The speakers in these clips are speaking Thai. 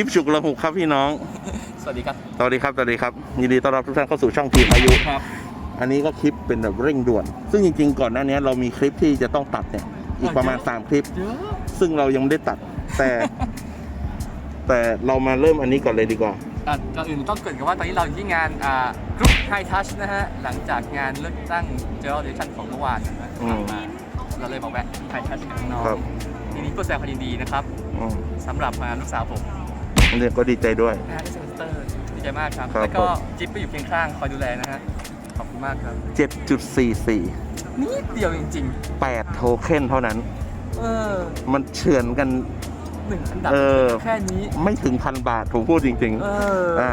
ลิปฉุกระหุกครับพี่น้อง สวัสดีครับ สวัสดีครับ สวัสดีครับ ยินดีต้อนรับทุกท่านเข้าสู่ช่องทีมอายุครับ อันนี้ก็คลิปเป็นแบบเร่งด่วน ซึ่งจริง ๆ ก่อนหน้านี้เรามีคลิปที่จะต้องตัดเนี่ย อีกประมาณ 3 คลิปเยอะซึ่งเรายังไม่ได้ตัด แต่ แต่เรามาเริ่มอันนี้ก่อนเลยดีกว่าอะก่อนอื่นต้องเกริดกันว่าตอนนี้เราอยู่ที่งานอ่ากรุ๊ปไฮทัชนะฮะ หลังจากงานเลือกตั้งเจอร์เดชั่นของเมื่อวานนะฮะอืมผ่านมาเราเลยมาแวะไฮทัชกับน้องครับๆทีนี้ก็แสดงความยินดีนะครับอืมสำหรับมาลูกสาวผม เนี่ยก็ดีใจด้วย นะฮะได้เซมิสเตอร์ดีใจมากครับ ครับแล้วก็ผม จิ๊บก็อยู่เคียงข้างคอยดูแลนะฮะ ขอบคุณมากครับ 7.44 นิดเดียวจริง 8 โทเค็นเท่านั้น ๆ เออมันเฉือนกัน หนึ่งอันดับเออ แค่นี้ ไม่ถึงพันบาท ผมพูดจริง เอๆ ออ่า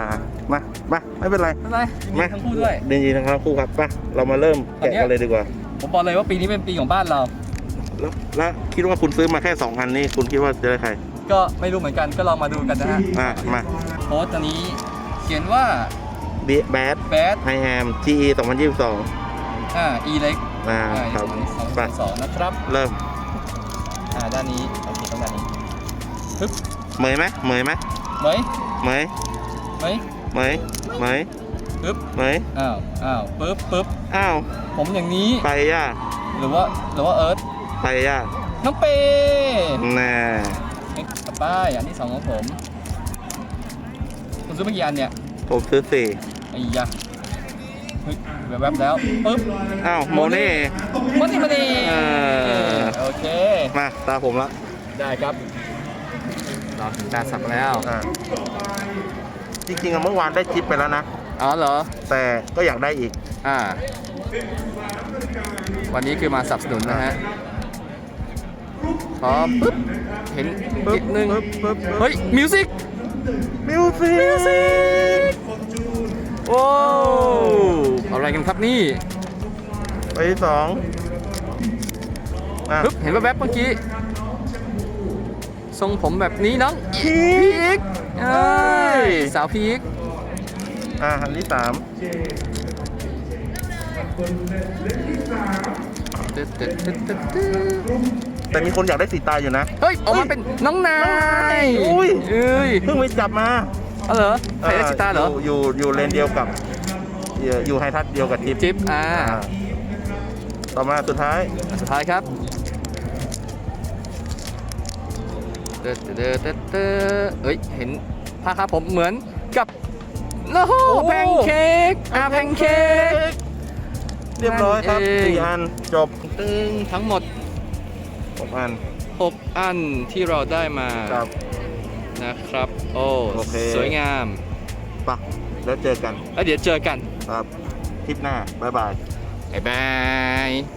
มา มา ไม่เป็นไรไม่เป็นไรยินดีทั้งคู่ด้วย ดีดีทั้งคู่ครับป่ะเรามาเริ่มแกะกันเลยดีกว่า ผมบอกเลยว่าปีนี้เป็นปีของบ้านเรา แล้วแล้วคิดว่าคุณซื้อมาแค่ 2 อันนี้ คุณคิดว่าจะได้ใคร ก็ไม่รู้เหมือนกันก็ลองมาดูกันนะฮะอะมาโพสต์ตัวนี้เขียนว่า b a d bad I am GE 2022 อ่า e เล็กอ่าอ่าครับสองสองไป สองนะครับ เริ่ม อ่า ด้านนี้โอเคต้องด้านนี้ปึ๊บเหมยไหมเหมยไหมไหมเหมยไหมเหมยเหมยปึ๊บเหมยอ้าวอ้าวปึ๊บปึ๊บอ้าว ผมอย่างนี้ ไปย่าหรือว่า หรือว่าเอิร์ธไปย่าน้องเปย์น่าเอ๊ะกลับ ป้ายอันที่สองของผม คุณซื้อเมื่อกี่อันเนี่ยผมซื้อสี่ไอ้ยะเฮ้ยแวบๆแล้วปึ๊บอ้าวโมเน่มาดิมาดิเออโอเค มาตาผมละได้ครับรอถึงตาสักแล้ว อ่าจริงๆอะเมื่อวานได้ชิปไปแล้วนะ อ๋อเหรอ แต่ก็อยากได้อีก อ่า วันนี้คือมาสนับสนุนนะฮะพ อปึ๊บเห็นปึ๊บนิดนึงปึ๊บปึ๊บปึ๊บเฮ้ยมิวสิกมิวสิกโอ้อะไรกันครับนี่ไปที่สองอะปึ๊บเห็นแวบๆเมื่อกี้ทรงผมแบบนี้น้องพีกเอ้ยสาวพีกอะอันที่สามตึ๊ดตึ๊ดตึ๊ดตึ๊ดตึ๊ด แต่มีคนอยากได้สีตาอยู่นะ เฮ้ยออกมาเป็นน้องนายอุ้ย เอ้ยเพิ่งไปจับมาเอาเหรอใครได้ชิตาเหรอ ยู่อยู่อยู่เลนเดียวกับ อยู่อยู่ไฮทัชเดียวกับทิปจิ๊บอ่าอ่าต่อมาสุดท้ายอันสุดท้ายครับเตอเตอเตอเตอเอ้ยเห็นผ้าครับผมเหมือนกับโอ้โหโอ้แพนเค้กอ่าแพนเค้ก เรียบร้อยครับนั่นเอง สี่อันจบ ตึงทั้งหมด หกอัน6อันที่เราได้มาครับ นะครับ โอ้โอเค สวยงามปะแล้วเจอกันแล้วเดี๋ยวเจอกัน ครับ คลิปหน้า บ๊ายบาย บ๊ายบาย